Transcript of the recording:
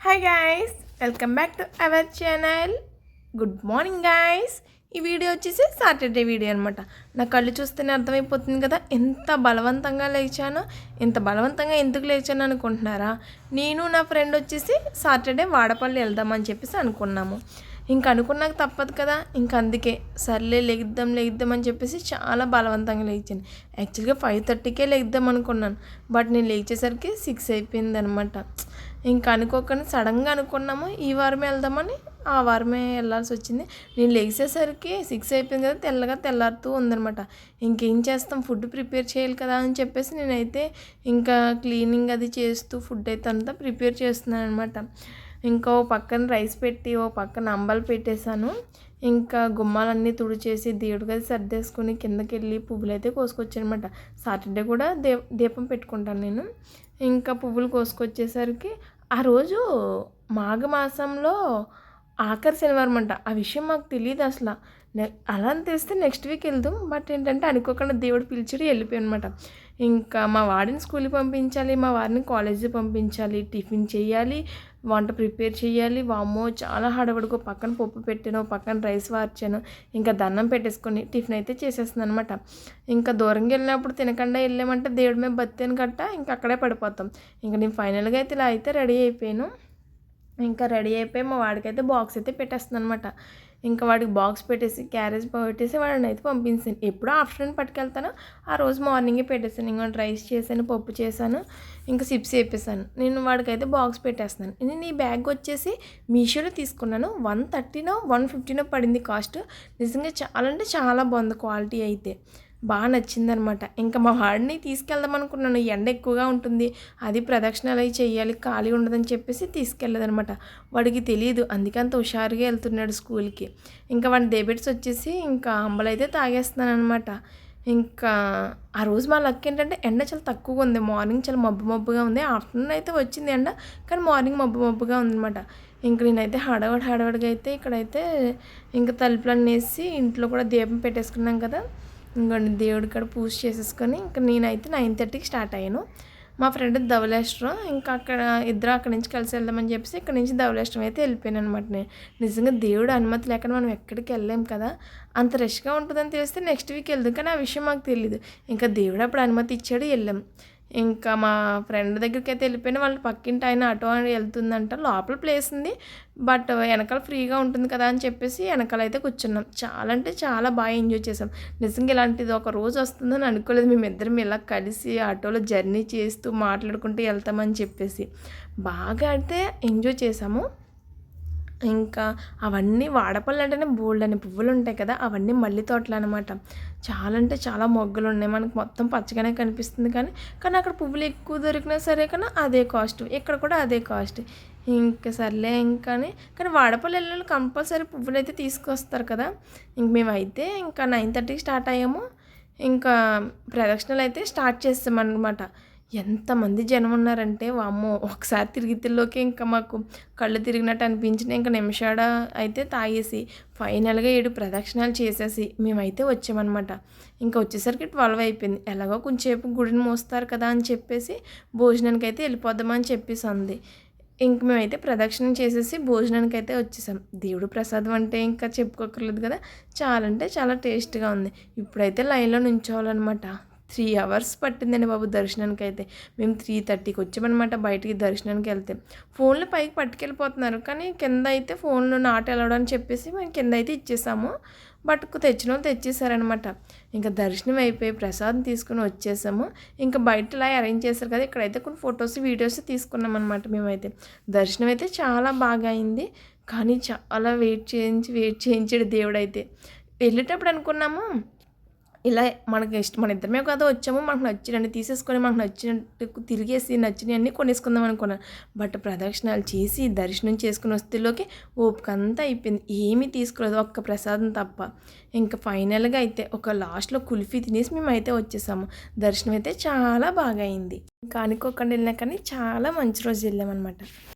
Hi guys welcome back to our channel good morning guys ఈ video వచ్చేసి Saturday video అనమాట నా కళ్ళు చూస్తేనే అర్థమైపోతుంది కదా ఎంత బలవంతంగా లేచానో ఎంత బలవంతంగా ఎందుకు లేచాను అనుకుంటున్నారా? నేను నా ఫ్రెండ్ వచ్చేసి సాటర్డే వాడపల్లి వెళ్దామని చెప్పేసి అనుకున్నాము. ఇంక అనుకున్నాక తప్పదు కదా. ఇంక అందుకే సర్లే లెగిద్దాం లెగిద్దాం అని చెప్పేసి చాలా బలవంతంగా లేచాను యాక్చువల్గా ఫైవ్ థర్టీకే లెగిద్దాం అనుకున్నాను. బట్ నేను లేచేసరికి సిక్స్ అయిపోయింది అనమాట ఇంకా అనుకోకుండా సడన్గా అనుకున్నాము ఈ వారమే వెళ్దామని ఆ వారమే వెళ్ళాల్సి వచ్చింది. నేను లేచేసరికి సిక్స్ అయిపోయింది కదా తెల్లగా తెల్లారుతూ ఉందనమాట. ఇంకేం చేస్తాం ఫుడ్ ప్రిపేర్ చేయాలి కదా అని చెప్పేసి నేనైతే ఇంకా క్లీనింగ్ అది చేస్తూ ఫుడ్ అయితే అంతా ప్రిపేర్ చేస్తున్నాను అనమాట ఇంకా ఓ పక్కన రైస్ పెట్టి ఓ పక్కన అంబలు పెట్టేశాను. ఇంకా గుమ్మాలన్నీ తుడిచేసి దేవుడిగా సర్దేసుకుని కిందకి వెళ్ళి పువ్వులు అయితే కోసుకొచ్చానమాట. సాటర్డే కూడా దే దీపం పెట్టుకుంటాను నేను. ఇంకా పువ్వులు కోసుకొచ్చేసరికి ఆ రోజు మాఘమాసంలో ఆఖరి శనివారం అంట ఆ విషయం మాకు తెలియదు అసలు అలా అని తెలిస్తే నెక్స్ట్ వీక్ వెళ్దాం. బట్ ఏంటంటే అనుకోకుండా దేవుడు పిలిచాడు వెళ్ళిపోయాను అనమాట ఇంకా మా వాడిని స్కూల్కి పంపించాలి మా వారిని కాలేజీకి పంపించాలి టిఫిన్ చేయాలి వంట ప్రిపేర్ చేయాలి. వామ్మో చాలా హడవడుకో పక్కన పప్పు పెట్టాను పక్కన రైస్ వార్చాను ఇంకా దండం పెట్టేసుకొని టిఫిన్ అయితే చేసేస్తుంది అనమాట ఇంకా దూరంగా వెళ్ళినప్పుడు తినకుండా వెళ్ళామంటే దేవుడి మీద బతిని గట్ట ఇంకా అక్కడే పడిపోతాం. ఇంకా నేను ఫైనల్గా అయితే ఇలా అయితే రెడీ అయిపోయాను. ఇంకా రెడీ అయిపోయి మా వాడికైతే బాక్స్ అయితే పెట్టేస్తుంది అనమాట ఇంకా వాడికి బాక్స్ పెట్టేసి క్యారేజ్ పెట్టేసి వాడిని అయితే పంపించాను ఎప్పుడో ఆఫ్టర్నూన్ పట్టుకెళ్తాను. ఆ రోజు మార్నింగే పెట్టేసాను. ఇంకా రైస్ చేశాను పప్పు చేశాను ఇంకా సిప్స్ వేపేసాను నేను వాడికైతే బాక్స్ పెట్టేస్తాను నేను ఈ బ్యాగ్ వచ్చేసి మీషోలో తీసుకున్నాను. వన్ థర్టీనో వన్ ఫిఫ్టీనో పడింది కాస్ట్ నిజంగా చాలా అంటే చాలా బాగుంది క్వాలిటీ అయితే. బాగా నచ్చిందనమాట. ఇంకా మా వాడిని తీసుకెళ్దాం అనుకున్నాను. ఎండ ఎక్కువగా ఉంటుంది. అది ప్రదక్షిణలు అవి చేయాలి. ఖాళీ ఉండదని చెప్పేసి తీసుకెళ్ళదనమాట. వాడికి తెలియదు అందుకే అంత హుషారుగా వెళ్తున్నాడు స్కూల్కి. ఇంకా వాడి డెబిట్స్ వచ్చేసి ఇంకా అంబలైతే తాగేస్తున్నాను అనమాట ఇంకా ఆ రోజు మా లక్ ఏంటంటే ఎండ చాలా తక్కువగా ఉంది. మార్నింగ్ చాలా మబ్బు మబ్బుగా ఉంది. ఆఫ్టర్నూన్ అయితే వచ్చింది ఎండ. కానీ మార్నింగ్ మబ్బు మబ్బుగా ఉందన్నమాట ఇంక నేనైతే హడవడి హడవడిగా అయితే ఇక్కడైతే ఇంకా తలుపులన్నీ వేసి ఇంట్లో కూడా దీపం పెట్టేసుకున్నాం కదా. ఇంకోండి దేవుడి కాడ పూజ చేసేసుకొని ఇంకా నేనైతే నైన్ థర్టీకి స్టార్ట్ అయ్యాను. మా ఫ్రెండ్ ధవలేశ్వరం ఇంకా అక్కడ ఇద్దరు అక్కడి నుంచి కలిసి వెళ్దామని చెప్పేసి ఇక్కడ నుంచి ధవలేశ్వరం అయితే వెళ్ళిపోయాను అనమాట నేను. నిజంగా దేవుడు అనుమతి లేకుండా మనం ఎక్కడికి వెళ్ళలేం కదా. అంత రష్గా ఉంటుందని తెలిస్తే నెక్స్ట్ వీక్ వెళ్దాం కానీ ఆ విషయం మాకు తెలియదు ఇంకా దేవుడు అప్పుడు అనుమతి ఇచ్చాడు వెళ్ళాం. ఇంకా మా ఫ్రెండ్ దగ్గరికి అయితే వెళ్ళిపోయిన వాళ్ళ పక్కింటి ఆయన ఆటో అని వెళ్తుందంట. లోపల ప్లేస్ ఉంది. బట్ వెనకాల ఫ్రీగా ఉంటుంది కదా అని చెప్పేసి వెనకాల అయితే కూర్చున్నాం. చాలా అంటే చాలా బాగా ఎంజాయ్ చేసాం. నిజంగా ఇలాంటిది ఒక రోజు వస్తుందని అనుకోలేదు. మేమిద్దరం ఇలా కలిసి ఆటోలో జర్నీ చేస్తూ మాట్లాడుకుంటూ వెళ్తామని చెప్పేసి. బాగా అయితే ఎంజాయ్ చేసాము. ఇంకా అవన్నీ వాడపల్లి అంటేనే బోల్డ్ అనే పువ్వులు ఉంటాయి కదా అవన్నీ మల్లె తోటలు అనమాట చాలా అంటే చాలా మొగ్గలు ఉన్నాయి మనకు మొత్తం పచ్చగానే కనిపిస్తుంది కానీ కానీ అక్కడ పువ్వులు ఎక్కువ దొరికినా సరే కానీ అదే కాస్ట్ ఇక్కడ కూడా అదే కాస్ట్. ఇంకా సర్లే ఇంకాని కానీ వాడపల్లి వెళ్ళిన కంపల్సరీ పువ్వులు అయితే తీసుకొస్తారు కదా. ఇంక మేమైతే ఇంకా నైన్ థర్టీకి స్టార్ట్ అయ్యాము. ఇంకా ప్రదక్షిణలు అయితే స్టార్ట్ చేస్తామన్నమాట. ఎంతమంది జనం ఉన్నారంటే వామ్మో ఒకసారి తిరిగితేలోకి ఇంకా మాకు కళ్ళు తిరిగినట్టు అనిపించిన ఇంకా నిమిషాడ అయితే తాగేసి ఫైనల్గా ఏడు ప్రదక్షిణాలు చేసేసి మేమైతే వచ్చామన్నమాట. ఇంకా వచ్చేసరికి ట్వెల్వ్ అయిపోయింది. ఎలాగో కొంచెంసేపు గుడిని మోస్తారు కదా అని చెప్పేసి భోజనానికి అయితే వెళ్ళిపోద్దామని చెప్పేసి అంది. ఇంక మేమైతే ప్రదక్షిణం చేసేసి భోజనానికి అయితే వచ్చేసాం. దేవుడు ప్రసాదం అంటే ఇంకా చెప్పుకోకర్లేదు కదా చాలా అంటే చాలా టేస్ట్గా ఉంది. ఇప్పుడైతే లైన్లో నుంచోవాలన్నమాట. త్రీ అవర్స్ పట్టిందండి బాబు దర్శనానికి అయితే మేము త్రీ థర్టీకి వచ్చామన్నమాట బయటికి దర్శనానికి వెళ్తే. ఫోన్లు పైకి పట్టుకెళ్ళిపోతున్నారు. కానీ కింద అయితే ఫోన్లు నాటు వెళ్ళడం చెప్పేసి మేము కింద అయితే ఇచ్చేసాము. బట్ తెచ్చిన వాళ్ళు తెచ్చేసారనమాట ఇంకా దర్శనం అయిపోయి ప్రసాదం తీసుకుని వచ్చేసాము. ఇంకా బయట ఇలా అరేంజ్ చేశారు కదా ఇక్కడైతే కొన్ని ఫొటోస్ వీడియోస్ తీసుకున్నాం అనమాట మేమైతే. దర్శనం అయితే చాలా బాగా అయింది. కానీ చాలా వెయిట్ చేయించి వెయిట్ చేయించాడు దేవుడైతే. వెళ్ళేటప్పుడు అనుకున్నాము ఇలా మనకి ఇష్టం మన ఇద్దరమే కదా వచ్చాము మనకు నచ్చినన్ని తీసేసుకొని మనకు నచ్చినట్టు తిరిగేసి నచ్చినవన్నీ కొనేసుకుందాం అనుకున్నాను బట్ ప్రదక్షిణాలు చేసి దర్శనం చేసుకుని వస్తేలోకి ఓపిక అంతా అయిపోయింది. ఏమీ తీసుకోలేదు ఒక్క ప్రసాదం తప్ప. ఇంకా ఫైనల్గా అయితే ఒక లాస్ట్లో కుల్ఫీ తినేసి మేమైతే వచ్చేసాము. దర్శనం అయితే చాలా బాగా అయింది. ఇంకా అనుకోకుండా వెళ్ళినా కానీ చాలా మంచి రోజు వెళ్ళామన్నమాట.